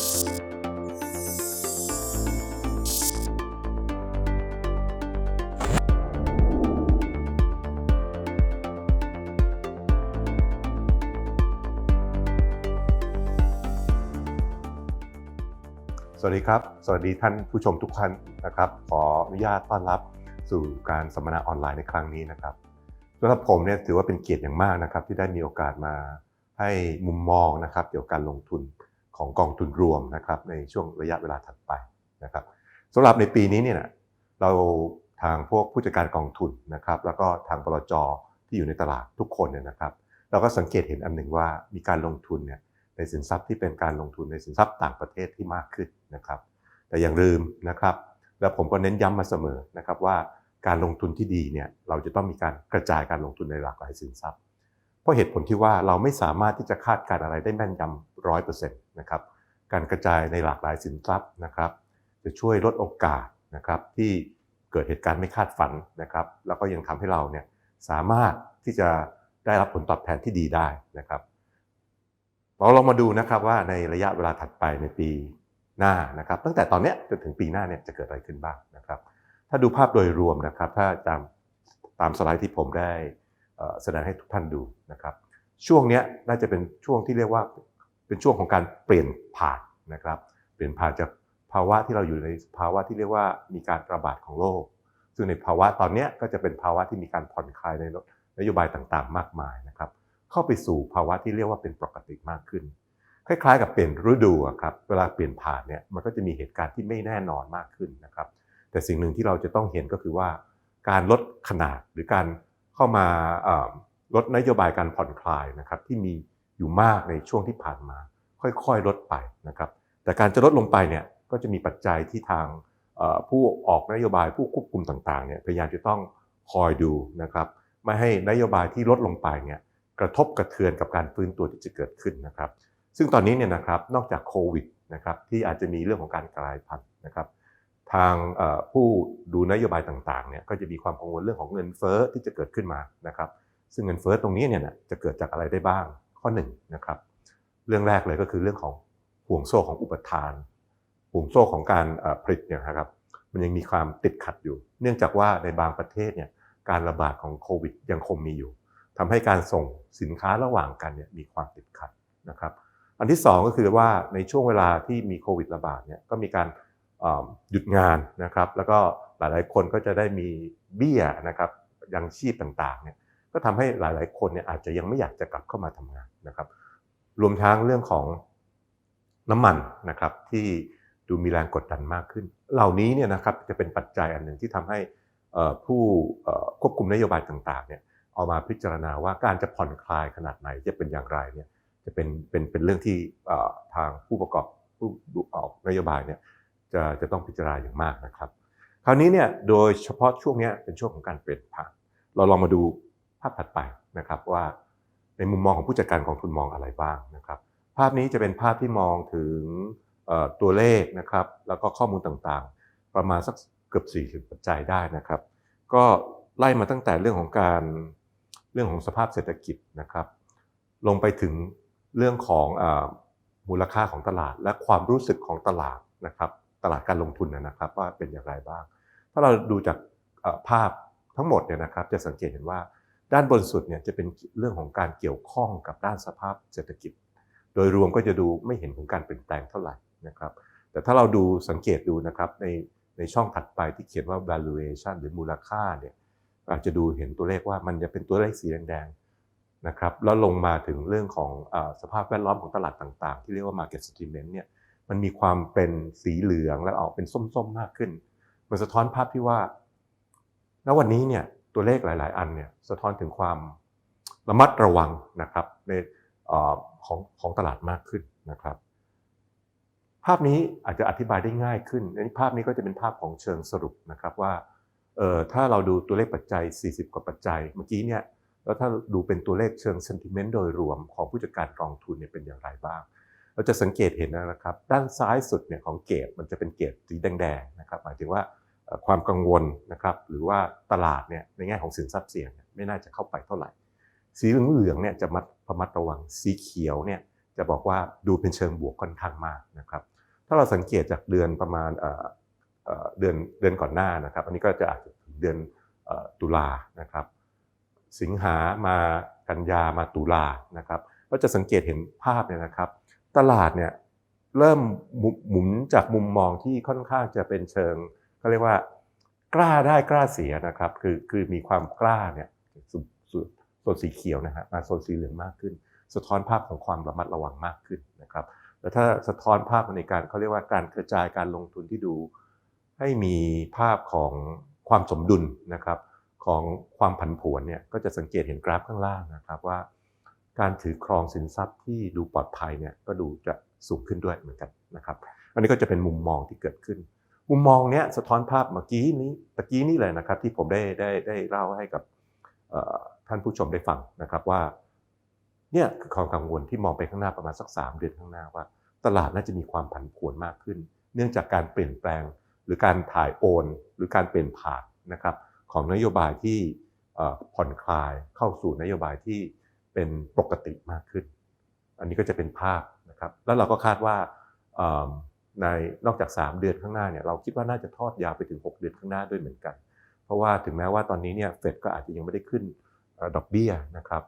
สวัสดีครับ สวัสดีท่านผู้ชมทุกท่านนะครับ ขออนุญาตต้อนรับสู่การสัมมนาออนไลน์ในครั้งนี้นะครับสำหรับผมเนี่ยถือว่าเป็นเกียรติอย่างมากนะครับ ที่ได้มีโอกาสมาให้มุมมองนะครับ เกี่ยวกับการลงทุน ของกองทุนรวมนะครับในช่วงระยะเวลาถัดไปนะครับสำหรับในปีนี้เนี่ยเราทางพวกผู้จัดการกองทุนนะครับ แล้วก็ทางบลจที่อยู่ในตลาดทุกคนเนี่ยนะครับ เราก็สังเกตเห็นอันหนึ่งว่ามีการลงทุนเนี่ยในสินทรัพย์ที่เป็นการลงทุนในสินทรัพย์ต่างประเทศที่มากขึ้นนะครับ แต่อย่าลืมนะครับ แล้วผมก็เน้นย้ำมาเสมอนะครับว่าการลงทุนที่ดีเนี่ยเราจะต้องมีการกระจายการลงทุนในหลากหลายสินทรัพย์ ราะเหตุผลที่ว่าเราไม่สามารถที่จะคาดการณ์อะไรได้แม่นยำร้อยเปอร์เซ็นต์นะครับการกระจายในหลากหลายสินทรัพย์นะครับ จะช่วยลดโอกาสนะครับที่เกิดเหตุการณ์ไม่คาดฝันนะครับ แล้วก็ยังทำให้เราเนี่ยสามารถที่จะได้รับผลตอบแทนที่ดีได้นะครับเราลองมาดูนะครับว่าในระยะเวลาถัดไปในปีหน้านะครับ ตั้งแต่ตอนนี้จนถึงปีหน้าเนี่ยจะเกิดอะไรขึ้นบ้างนะครับ ถ้าดูภาพโดยรวมนะครับ ถ้าตามตามสไลด์ที่ผมได้ แสดงให้ทุกท่านดูนะครับ ช่วงนี้น่าจะเป็นช่วงที่เรียกว่าเป็นช่วงของการเปลี่ยนผ่านนะครับ เปลี่ยนผ่านจากภาวะที่เราอยู่ในภาวะที่เรียกว่ามีการระบาดของโรคซึ่งในภาวะตอนนี้ก็จะเป็นภาวะที่มีการผ่อนคลายในนโยบายต่างๆ มากมายนะครับ เข้าไปสู่ภาวะที่เรียกว่าเป็นปกติมากขึ้น คล้ายๆ กับเปลี่ยนฤดูครับ เวลาเปลี่ยนผ่านเนี่ยมันก็จะมีเหตุการณ์ที่ไม่แน่นอนมากขึ้นนะครับ แต่สิ่งหนึ่งที่เราจะต้องเห็นก็คือว่า การลดขนาดหรือการ เข้ามาลดนโยบายการผ่อนคลายนะครับที่มีอยู่มากในช่วงที่ผ่านมา ค่อยๆลดไปนะครับแต่การจะลดลงไปเนี่ยก็จะมีปัจจัยที่ทางผู้ออกนโยบายผู้ควบคุมต่างๆเนี่ยพยายามจะต้องคอยดูนะครับไม่ให้นโยบายที่ลดลงไปเนี่ยกระทบกระเทือนกับการฟื้นตัวที่จะเกิดขึ้นนะครับ ซึ่งตอนนี้เนี่ยนะครับนอกจากโควิดนะครับที่อาจจะมีเรื่องของการกลายพันธุ์นะครับ ทางผู้ดูนโยบายต่างๆเนี่ยก็จะมีความกังวลเรื่องของเงินเฟ้อที่จะเกิดขึ้นมานะครับ ซึ่งเงินเฟ้อตรงนี้เนี่ยจะเกิดจากอะไรได้บ้างข้อหนึ่งนะครับ เรื่องแรกเลยก็คือเรื่องของห่วงโซ่ของอุปทาน ห่วงโซ่ของการผลิตเนี่ยนะครับมันยังมีความติดขัดอยู่ เนื่องจากว่าในบางประเทศเนี่ยการระบาดของโควิดยังคงมีอยู่ทำให้การส่งสินค้าระหว่างกันเนี่ยมีความติดขัดนะครับ อันที่สองก็คือว่าในช่วงเวลาที่มีโควิดระบาดเนี่ยก็มีการ หยุดงานนะครับ แล้วก็หลายๆคนก็จะได้มีเบี้ยนะครับยังชีพต่างๆเนี่ยก็ทำให้หลายๆคนเนี่ยอาจจะยังไม่อยากจะกลับเข้ามาทำงานนะครับ รวมทั้งเรื่องของน้ำมันนะครับที่ดูมีแรงกดดันมากขึ้น เหล่านี้เนี่ยนะครับจะเป็นปัจจัยอันหนึ่งที่ทำให้ผู้ควบคุมนโยบายต่างๆเนี่ยเอามาพิจารณาว่าการจะผ่อนคลายขนาดไหนจะเป็นอย่างไรเนี่ยจะเป็นเป็นเป็นเรื่องที่ทางผู้ประกอบผู้ออกนโยบายเนี่ย จะจะต้องพิจารณาอย่างมากนะครับ คราวนี้เนี่ยโดยเฉพาะช่วงนี้เป็นช่วงของการเปลี่ยนผ่าน เราลองมาดูภาพถัดไปนะครับว่าในมุมมองของผู้จัดการกองทุนมองอะไรบ้างนะครับ ภาพนี้จะเป็นภาพที่มองถึงตัวเลขนะครับ แล้วก็ข้อมูลต่างๆ ประมาณสักเกือบ 40 ปัจจัยได้นะครับ ก็ไล่มาตั้งแต่เรื่องของการเรื่องของสภาพเศรษฐกิจนะครับ ลงไปถึงเรื่องของอมูลค่าของตลาด และความรู้สึกของตลาดนะครับ ตลาดการลงทุนนะครับว่าเป็นอย่างไรบ้าง ถ้าเราดูจากภาพทั้งหมดเนี่ยนะครับจะสังเกตเห็นว่าด้านบนสุดเนี่ยจะเป็นเรื่องของการเกี่ยวข้องกับด้านสภาพเศรษฐกิจ โดยรวมก็จะดูไม่เห็นของการเปลี่ยนแปลงเท่าไหร่นะครับแต่ถ้าเราดูสังเกตดูนะครับในในช่องถัดไปที่เขียนว่า valuation หรือมูลค่าเนี่ยอาจจะดูเห็นตัวเลขว่ามันจะเป็นตัวเลขสีแดงๆนะครับแล้วลงมาถึงเรื่องของอสภาพแวดล้อมของตลาดต่างๆ ที่เรียกว่า market sentiment เนี่ย มันมีความเป็นสีเหลืองและออกเป็นส้มๆมากขึ้น มันสะท้อนภาพที่ว่า ณ วันนี้เนี่ยตัวเลขหลาย ๆ อันเนี่ยสะท้อนถึงความระมัดระวังนะครับในออของของตลาดมากขึ้นนะครับ ภาพนี้อาจจะอธิบายได้ง่ายขึ้นอันนี้ภาพนี้ก็จะเป็นภาพของเชิงสรุปนะครับว่าเออถ้าเราดูตัวเลขปัจจัย 40 กว่าปัจจัย เมื่อกี้เนี่ยแล้วถ้าดูเป็นตัวเลขเชิง sentiment โดยรวมของผู้จัดการกองทุนเนี่ยเป็นอย่างไรบ้าง เราจะสังเกตเห็นนะครับ ด้านซ้ายสุดเนี่ยของเกตมันจะเป็นเกตสีแดงๆนะครับหมายถึงว่าความกังวลนะครับหรือว่าตลาดเนี่ยในแง่ของสินทรัพย์เสี่ยงไม่น่าจะเข้าไปเท่าไหร่ สีเหลืองๆเนี่ยจะมัดระมัดระวังสีเขียวเนี่ยจะบอกว่าดูเป็นเชิงบวกค่อนข้างมากนะครับถ้าเราสังเกตจากเดือนประมาณเดือนเดือนก่อนหน้านะครับ อันนี้ก็จะอาจจะถึงเดือนตุลานะครับ สิงหามากันยามาตุลานะครับเราจะสังเกตเห็นภาพเนี่ยนะครับ ตลาดเนี่ยเริ่มหมุนจากมุมมองที่ค่อนข้างจะเป็นเชิงเขาเรียกว่ากล้าได้กล้าเสียนะครับคือคือมีความกล้าเนี่ยสสโซนสีเขียวนะฮะมาโซนสีเหลืองมากขึ้น สะท้อนภาพของความระมัดระวังมากขึ้นนะครับแล้วถ้าสะท้อนภาพในการเขาเรียกว่าการกระจายการลงทุนที่ดู ให้มีภาพของความสมดุลนะครับของความผันผวนเนี่ยก็จะสังเกตเห็นกราฟข้างล่างนะครับว่า การถือครองสินทรัพย์ที่ดูปลอดภัยเนี่ยก็ดูจะสูงขึ้นด้วยเหมือนกันนะครับ อันนี้ก็จะเป็นมุมมองที่เกิดขึ้น มุมมองเนี้ยสะท้อนภาพเมื่อกี้นี้ตะกี้นี้เลยนะครับ ที่ผมได้ได้ได้เล่าให้กับท่านผู้ชมได้ฟังนะครับว่าเนี่ยคือความกังวลที่มองไปข้างหน้าประมาณสัก 3 เดือนข้างหน้าว่า ตลาดน่าจะมีความผันผวนมากขึ้น เนื่องจากการเปลี่ยนแปลงหรือการถ่ายโอน หรือการเปลี่ยนผ่านนะครับของนโยบายที่ผ่อนคลายเข้าสู่นโยบายที่ เป็นปกติมากขึ้น อันนี้ก็จะเป็นภาพนะครับ แล้วเราก็คาดว่าในนอกจาก 3 เดือนข้างหน้าเนี่ยเราคิดว่าน่าจะทอดยาวไปถึง 6 เดือนข้างหน้าด้วยเหมือนกัน เพราะว่าถึงแม้ว่าตอนนี้เนี่ยเฟดก็อาจจะยังไม่ได้ขึ้นดอกเบี้ยนะครับ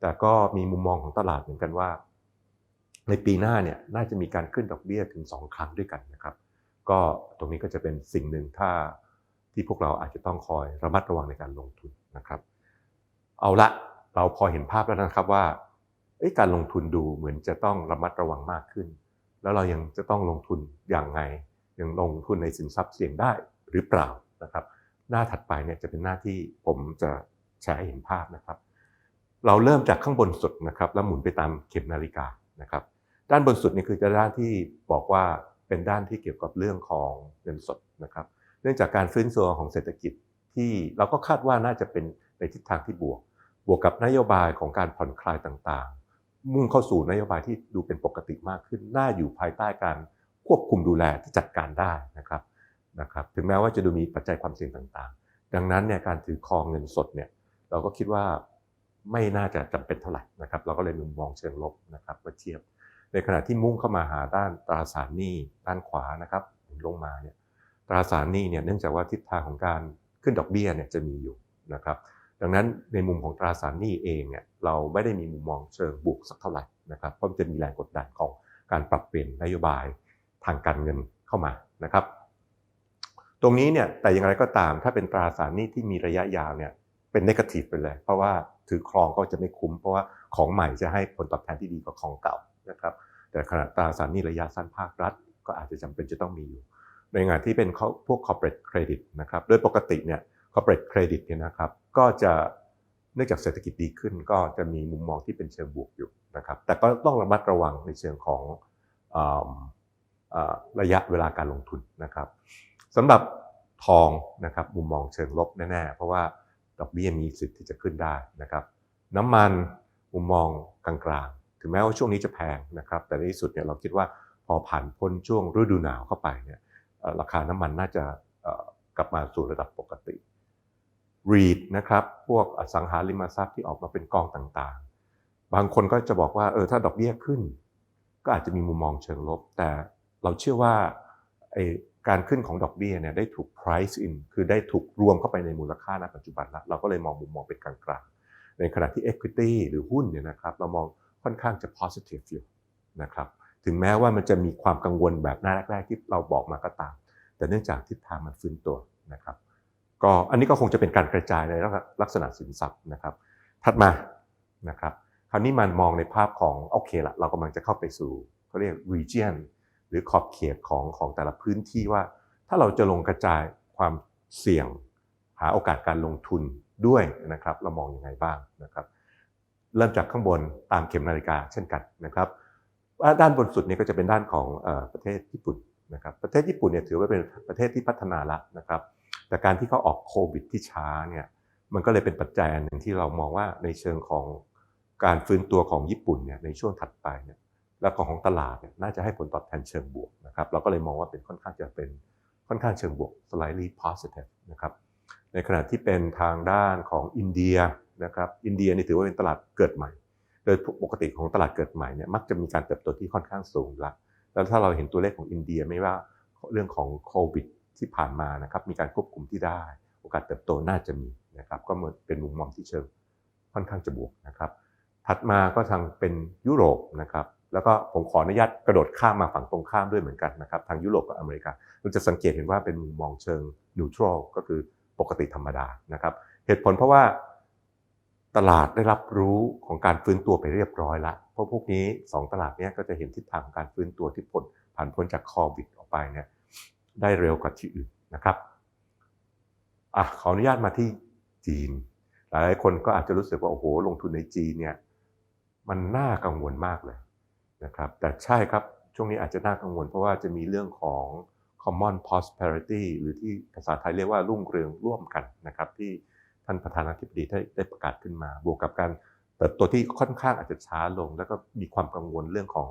แต่ก็มีมุมมองของตลาดเหมือนกันว่า ในปีหน้าเนี่ยน่าจะมีการขึ้นดอกเบี้ยถึง 2 ครั้งด้วยกันนะครับ ก็ตรงนี้ก็จะเป็นสิ่งหนึ่งถ้าที่พวกเราอาจจะต้องคอยระมัดระวังในการลงทุนนะครับ เอาละ เราพอเห็นภาพแล้วนะครับว่าการลงทุนดูเหมือนจะต้องระมัดระวังมากขึ้น แล้วเรายังจะต้องลงทุนอย่างไง ยังลงทุนในสินทรัพย์เสี่ยงได้หรือเปล่านะครับ หน้าถัดไปเนี่ยจะเป็นหน้าที่ผมจะแชร์ให้เห็นภาพนะครับ เราเริ่มจากข้างบนสุดนะครับแล้วหมุนไปตามเข็มนาฬิกานะครับ ด้านบนสุดนี่คือจะด้านที่บอกว่าเป็นด้านที่เกี่ยวกับเรื่องของเงินสดนะครับ เนื่องจากการฟื้นตัวของเศรษฐกิจที่เราก็คาดว่าน่าจะเป็นในทิศทางที่บวก บวกกับนโยบายของการผ่อนคลายต่างๆ มุ่งเข้าสู่นโยบายที่ดูเป็นปกติมากขึ้น น่าอยู่ภายใต้การควบคุมดูแลที่จัดการได้นะครับนะครับ ถึงแม้ว่าจะดูมีปัจจัยความเสี่ยงต่างๆ ดังนั้นเนี่ยการถือครองเงินสดเนี่ยเราก็คิดว่าไม่น่าจะจำเป็นเท่าไหร่นะครับ เราก็เลยมุมมองเชิงลบนะครับมาเทียบ ในขณะที่มุ่งเข้ามาหาด้านตราสารหนี้ด้านขวานะครับลงมาเนี่ยตราสารหนี้เนี่ยเนื่องจากว่าทิศทางของการขึ้นดอกเบี้ยเนี่ยจะมีอยู่นะครับ ดังนั้นในมุมของตราสารหนี้เองเนี่ยเราไม่ได้มีมุมมองเชิงบวกสักเท่าไหร่นะครับเพราะมันจะมีแรงกดดันของการปรับเปลี่ยนนโยบายทางการเงินเข้ามานะครับ ตรงนี้เนี่ยแต่อย่างไรก็ตามถ้าเป็นตราสารหนี้ที่มีระยะยาวเนี่ยเป็นนกาทีฟไปเลย เพราะว่าถือครองก็จะไม่คุ้ม เพราะว่าของใหม่จะให้ผลตอบแทนที่ดีกว่าของเก่านะครับ แต่ขณะตราสารหนี้ระยะสั้นภาครัฐ ก็อาจจะจำเป็นจะต้องมีอยู่ในงานที่เป็นพวก corporate credit นะครับโดยปกติเนี่ย corporate credit เนี่ยนะครับ ก็จะเนื่องจากเศรษฐกิจดีขึ้น ก็จะมีมุมมองที่เป็นเชิงบวกอยู่นะครับ แต่ก็ต้องระมัดระวังในเชิงของออระยะเวลาการลงทุนนะครับสำหรับทองนะครับมุมมองเชิงลบแน่ๆ เพราะว่าดอกเบี้ยมีสิทธิ์ที่จะขึ้นได้นะครับ น้ำมันมุมมองกลางๆ ถึงแม้ว่าช่วงนี้จะแพงนะครับ แต่ในที่สุดเนี่ยเราคิดว่าพอผ่านพ้นช่วงฤดูหนาวเข้าไปเนี่ยราคาน้ำมันน่าจะกลับมาสู่ระดับปกติ REIT นะครับพวกอสังหาริมทรัพย์ที่ออกมาเป็นกองต่างๆ บางคนก็จะบอกว่าเออถ้าดอกเบี้ยขึ้น ก็อาจจะมีมุมมองเชิงลบ แต่เราเชื่อว่าการขึ้นของดอกเบี้ยเนี่ยได้ถูก price in คือได้ถูกรวมเข้าไปในมูลค่าณปัจจุบันแล้วเราก็เลยมองมุมมองเป็นกลางๆ ในขณะที่ equity หรือหุ้นเนี่ยนะครับเรามองค่อนข้างจะ positive อยู่นะครับถึงแม้ว่ามันจะมีความกังวลแบบหน้าแรกๆที่เราบอกมาก็ตาม แต่เนื่องจากทิศทางมันฟื้นตัวนะครับ ก็อันนี้ก็คงจะเป็นการกระจายในลักษณะสินทรัพย์นะครับ ถัดมานะครับคราวนี้มันมองในภาพของโอเคละเรากำลังจะเข้าไปสู่เขาเรียก region หรือขอบเขตของของแต่ละพื้นที่ว่า ถ้าเราจะลงกระจายความเสี่ยง หาโอกาสการลงทุนด้วยนะครับ เรามองอยังไงบ้างนะครับ เริ่มจากข้างบนตามเข็มนาฬิกาเช่นกันนะครับด้านบนสุดนี่ก็จะเป็นด้านของอประเทศญี่ปุ่นนะครับ ประเทศญี่ปุ่นเนี่ยถือว่าเป็นประเทศที่พัฒนาละนะครับ แต่การที่เขาออกโควิดที่ช้าเนี่ยมันก็เลยเป็นปัจจัยหนึ่งที่เรามองว่าในเชิงของการฟื้นตัวของญี่ปุ่นเนี่ยในช่วงถัดไปเนี่ยแล้วก็ของตลาดเนี่ยน่าจะให้ผลตอบแทนเชิงบวกนะครับเราก็เลยมองว่าเป็นค่อนข้างจะเป็นค่อนข้างเชิงบวก slightly positive นะครับในขณะที่เป็นทางด้านของอินเดียนะครับอินเดียนี่ถือว่าเป็นตลาดเกิดใหม่ โดยปกติของตลาดเกิดใหม่เนี่ยมักจะมีการเติบโตที่ค่อนข้างสูงละแล้วถ้าเราเห็นตัวเลขของอินเดียไม่ว่าเรื่องของโควิด ที่ผ่านมานะครับมีการควบคุมที่ได้ โอกาสเติบโตน่าจะมีนะครับก็เป็นมุมมองที่เชิงค่อนข้างจะบวกนะครับถัดมาก็ทางเป็นยุโรปนะครับแล้วก็ผมขออนุญาตกระโดดข้ามมาฝั่งตรงข้ามด้วยเหมือนกันนะครับทางยุโรปกับอเมริกาเราจะสังเกตเห็นว่าเป็นมุมมองเชิงนิวทรัลก็คือปกติธรรมดานะครับเหตุผลเพราะว่าตลาดได้รับรู้ของการฟื้นตัวไปเรียบร้อยละเพราะพวกนี้ 2 ตลาดนี้ก็จะเห็นทิศทางการฟื้นตัวที่พ้นผ่านพ้นจากโควิดออกไปเนี่ย ได้เร็วกว่าที่อื่นนะครับอะขออนุญาตมาที่จีน หลายคนก็อาจจะรู้สึกว่าโอ้โหลงทุนในจีนเนี่ยมันน่ากังวลมากเลยนะครับแต่ใช่ครับช่วงนี้อาจจะน่ากังวล เพราะว่าจะมีเรื่องของ common prosperity หรือที่ภาษาไทยเรียกว่ารุ่งเรืองร่วมกันนะครับที่ท่านประธานาธิบดีได้ประกาศขึ้นมา บวกกับการเติบโตที่ค่อนข้างอาจจะช้าลง แล้วก็มีความกังวลเรื่องของ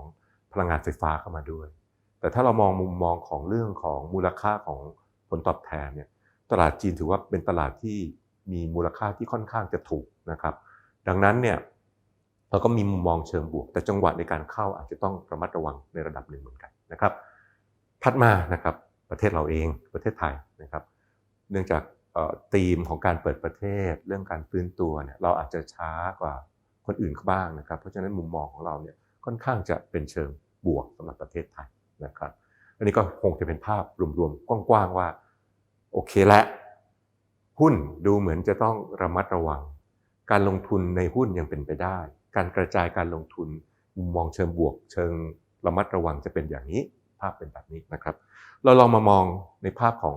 พลังงานไฟฟ้าเข้ามาด้วย แต่ถ้าเรามองมุมมองของเรื่องของมูลค่าของผลตอบแทนเนี่ยตลาดจีนถือว่าเป็นตลาดที่มีมูลค่าที่ค่อนข้างจะถูกนะครับ ดังนั้นเนี่ยเราก็มีมุมมองเชิงบวก แต่จังหวะในการเข้าอาจจะต้องระมัดระวังในระดับหนึ่งเหมือนกันนะครับ ถัดมานะครับประเทศเราเองประเทศไทยนะครับ เนื่องจากธีมของการเปิดประเทศ เรื่องการฟื้นตัวเนี่ยเราอาจจะช้ากว่าคนอื่นบ้างนะครับ เพราะฉะนั้นมุมมองของเราเนี่ยค่อนข้างจะเป็นเชิงบวกสำหรับประเทศไทย นะครับอันนี้ก็คงจะเป็นภาพรวมๆกว้างๆว่า โอเคและหุ้นดูเหมือนจะต้องระมัดระวัง การลงทุนในหุ้นยังเป็นไปได้ การกระจายการลงทุนมุมมองเชิงบวก เชิงระมัดระวังจะเป็นอย่างนี้ ภาพเป็นแบบนี้นะครับ เราลองมามองในภาพของ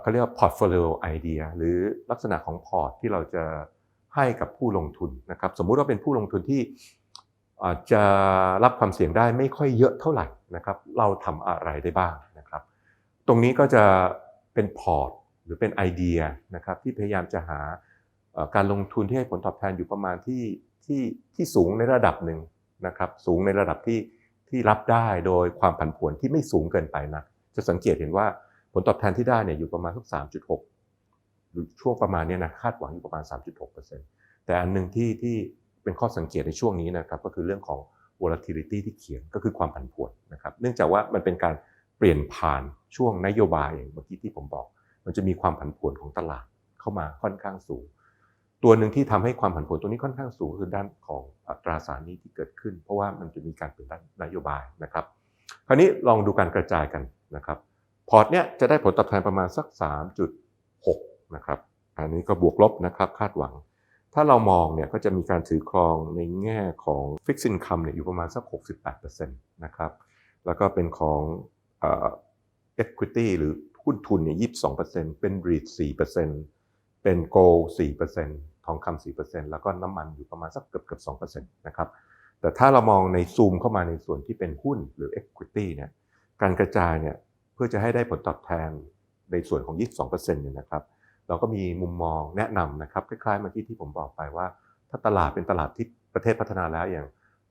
เขาเรียกว่า portfolio idea หรือลักษณะของพอร์ตที่เราจะให้กับผู้ลงทุนนะครับ สมมุติว่าเป็นผู้ลงทุนที่ จะรับความเสี่ยงได้ไม่ค่อยเยอะเท่าไหร่นะครับ เราทำอะไรได้บ้างนะครับ ตรงนี้ก็จะเป็นพอร์ตหรือเป็นไอเดียนะครับที่พยายามจะหาการลงทุนที่ให้ผลตอบแทนอยู่ประมาณที่ที่ที่สูงในระดับหนึ่งนะครับ สูงในระดับที่ที่รับได้โดยความผันผวนที่ไม่สูงเกินไปนะจะสังเกตเห็นว่าผลตอบแทนที่ได้เนี่ยอยู่ประมาณสัก3.6หรือช่วงประมาณนี้นะคาดหวังอยู่ประมาณ 3.6%แต่อันหนึ่งที่ที่ เป็นข้อสังเกตในช่วงนี้นะครับก็คือเรื่องของ volatility ที่เขียนก็คือความผันผวนนะครับเนื่องจากว่ามันเป็นการเปลี่ยนผ่านช่วงนโยบายอย่างเมื่อกี้ที่ผมบอก มันจะมีความผันผวนของตลาดเข้ามาค่อนข้างสูง ตัวหนึ่งที่ทำให้ความผันผวนตัวนี้ค่อนข้างสูงคือด้านของอัตราสารหนี้ที่เกิดขึ้น เพราะว่ามันจะมีการเปลี่ยนด้านนโยบายนะครับ คราวนี้ลองดูการกระจายกันนะครับพอร์ตเนี้ยจะได้ผลตอบแทนประมาณสัก 3.6นะครับอันนี้ก็บวกลบนะครับคาดหวัง ถ้าเรามองเนี่ยก็จะมีการถือครองในแง่ของ Fixed Income เนี่ยอยู่ประมาณสัก 68%นะครับ แล้วก็เป็นของ equity หรือหุ้นทุนเนี่ย22%เป็น REIT 4%เป็น Gold 4%ทองคำ4%แล้วก็น้ำมันอยู่ประมาณสักเกือบเกือบ2%นะครับ แต่ถ้าเรามองในซูมเข้ามาในส่วนที่เป็นหุ้นหรือ equity เนี่ย การกระจายเนี่ยเพื่อจะให้ได้ผลตอบแทนในส่วนของ 22%เนี่ยนะครับ เราก็มีมุมมองแนะนำนะครับคล้ายๆเมื่อกี้ที่ผมบอกไปว่า ถ้าตลาดเป็นตลาดที่ประเทศพัฒนาแล้วอย่าง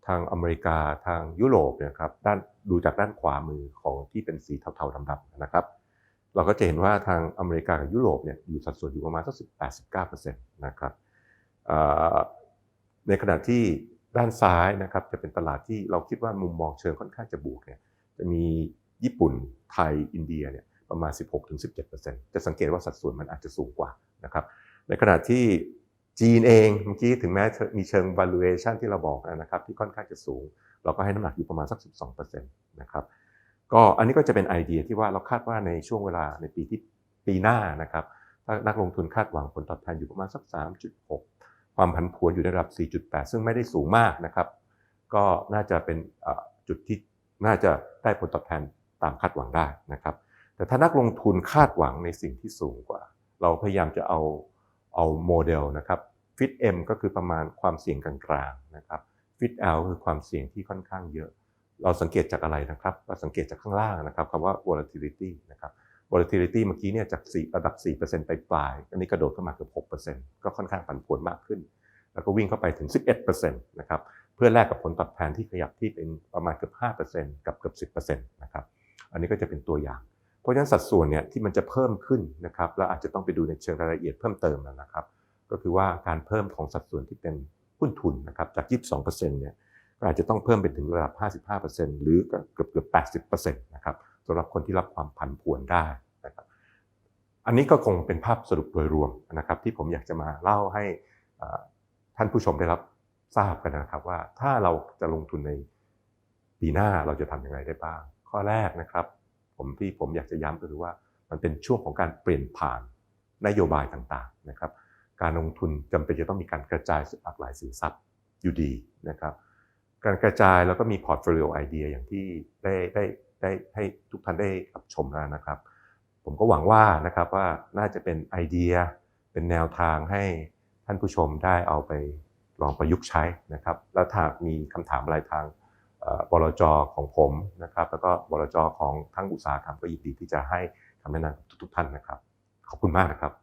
ทางอเมริกาทางยุโรปนี่ยครับด้านดูจากด้านขวามือของที่เป็นสีเทาๆดำๆนะครับ เราก็จะเห็นว่าทางอเมริกากับยุโรปเนี่ยอยู่สัดส่วนอยู่ประมาณสัก18-19%นะครับในขณะที่ด้านซ้ายนะครับจะเป็นตลาดที่เราคิดว่ามุมมองเชิงค่อนข้างจะบวกเนี่ยจะมีญี่ปุ่นไทยอินเดียเนี่ย ประมาณ 16-17%จะสังเกตว่าสัดส่วนมันอาจจะสูงกว่านะครับในขณะที่จีนเองเมื่อกี้ถึงแม้มีเชิง valuation ที่เราบอกนะครับที่ค่อนข้างจะสูง เราก็ให้น้ำหนักอยู่ประมาณสัก 12%นะครับก็อันนี้ก็จะเป็นไอเดียที่ว่าเราคาดว่าในช่วงเวลาในปีที่ปีหน้านะครับถ้านักลงทุนคาดหวังผลตอบแทนอยู่ประมาณสัก 3.6 ความผันผวนอยู่ในระดับ 4.8 ซึ่งไม่ได้สูงมากนะครับ ก็น่าจะเป็นจุดที่น่าจะได้ผลตอบแทนตามคาดหวังได้นะครับ แต่ถ้านักลงทุนคาดหวังในสิ่งที่สูงกว่า เราพยายามจะเอาเอาโมเดลนะครับฟิต M ก็คือประมาณความเสี่ยงกลางๆนะครับฟิต L คือความเสี่ยงที่ค่อนข้างเยอะ เราสังเกตจากอะไรนะครับเราสังเกตจากข้างล่างนะครับคำว่า volatility นะครับ volatility เมื่อกี้เนี่ยจาก4ระดับ 4%ไปปลาย อันนี้กระโดดเข้ามาเกือบ6%ก็ค่อนข้างผันผวนมากขึ้น แล้วก็วิ่งเข้าไปถึง 11%นะครับ เพื่อแลกกับผลตอบแทนที่ขยับที่เป็นประมาณเกือบ5%กับเกือบ 10%นะครับ อันนี้ก็จะเป็นตัวอย่าง เพราะฉะนั้นสัดส่วนเนี่ยที่มันจะเพิ่มขึ้นนะครับแล้วอาจจะต้องไปดูในเชิงรายละเอียดเพิ่มเติมนะครับ ก็คือว่าการเพิ่มของสัดส่วนที่เป็นหุ้นทุนนะครับจาก 22%เนี่ยก็อาจจะต้องเพิ่มเป็นถึงระดับ 55%หรือเกือบเกือบ80%นะครับสำหรับคนที่รับความผันผวนได้นะครับอันนี้ก็คงเป็นภาพสรุปโดยรวมนะครับ ที่ผมอยากจะมาเล่าให้ท่านผู้ชมได้รับทราบกันนะครับว่าถ้าเราจะลงทุนในปีหน้าเราจะทำยังไงได้บ้าง ข้อแรกนะครับ ผมที่ผมอยากจะย้ำก็คือว่ามันเป็นช่วงของการเปลี่ยนผ่านนโยบายต่างๆนะครับ การลงทุนจำเป็นจะต้องมีการกระจายหลากหลายสินทรัพย์อยู่ดีนะครับ การกระจายแล้วก็มีพอร์ตโฟลิโอไอเดียอย่างที่ได้ได้ได้ให้ทุกท่านได้รับชมแล้วนะครับ ผมก็หวังว่านะครับว่าน่าจะเป็นไอเดียเป็นแนวทางให้ท่านผู้ชมได้เอาไปลองประยุกต์ใช้นะครับ แล้วถ้ามีคำถามอะไรทาง บลจของผมนะครับ แล้วก็บลจของทั้งอุตสาหกรรมก็ยินดีที่จะให้คำแนะนำทุกท่านนะครับ ขอบคุณมากนะครับ